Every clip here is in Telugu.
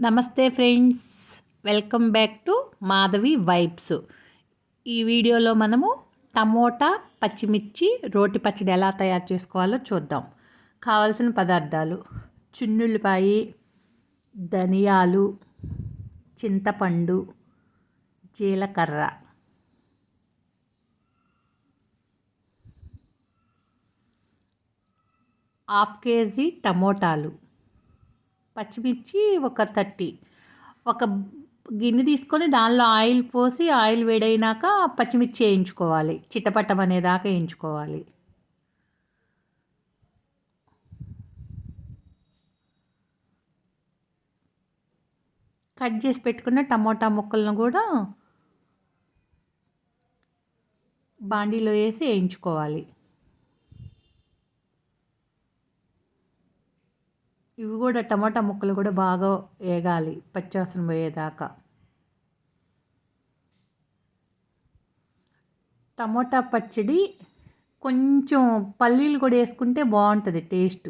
నమస్తే friends welcome back to Madhavi vibes. ఈ వీడియోలో మనము టమోటా పచ్చిమిర్చి రోటి పచ్చడి ఎలా తయారు చేసుకోవాలో చూద్దాం. కావలసిన పదార్థాలు చున్నుల్లిపాయి ధనియాలు చింతపండు జీలకర్ర. హాఫ్ కేజీ టమోటాలు. పచ్చిమిర్చి ఒక థర్టీ. ఒక గిన్నె తీసుకొని దానిలో ఆయిల్ పోసి ఆయిల్ వేడైనాక పచ్చిమిర్చి వేయించుకోవాలి. చిట్టపట్టం అనేదాకా వేయించుకోవాలి. కట్ చేసి పెట్టుకున్న టమోటా ముక్కలను కూడా బాండీలో వేసి వేయించుకోవాలి. ఇవి కూడా టమాటా ముక్కలు కూడా బాగా వేగాలి పచ్చివాసన పోయేదాకా. టమోటా పచ్చడి కొంచెం పల్లీలు కూడా వేసుకుంటే బాగుంటుంది టేస్ట్.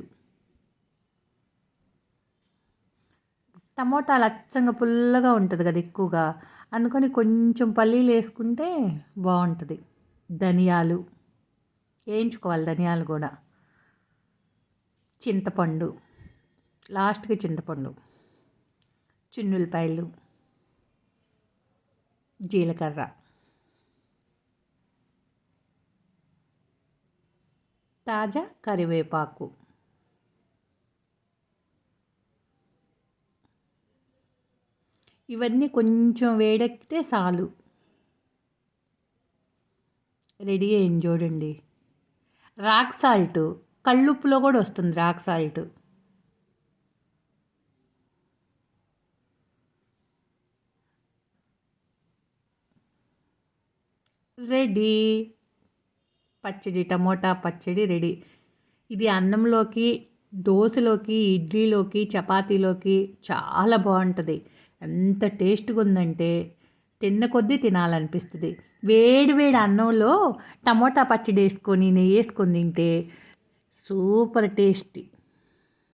టమోటాలు అచ్చంగా పుల్లగా ఉంటుంది కదా ఎక్కువగా అందుకని కొంచెం పల్లీలు వేసుకుంటే బాగుంటుంది. ధనియాలు వేయించుకోవాలి ధనియాలు కూడా. చింతపండు. లాస్ట్కి చింతపండు చిన్నులపాయలు జీలకర్ర. తాజా కరివేపాకు. ఇవన్నీ కొంచెం వేడెక్కితే చాలు. రెడీ అయింది చూడండి రాక్ సాల్ట్ కళ్ళుప్పులో కూడా వస్తుంది రాక్ సాల్ట్. రెడీ. పచ్చడి టమోటా పచ్చడి రెడీ. ఇది అన్నంలోకి దోశలోకి ఇడ్లీలోకి చపాతీలోకి చాలా బాగుంటుంది. ఎంత టేస్ట్గా ఉందంటే తిన్న కొద్దీ తినాలనిపిస్తుంది. వేడి వేడి అన్నంలో టమోటా పచ్చడి వేసుకొని నెయ్యి వేసుకొని తింటే సూపర్ టేస్టీ.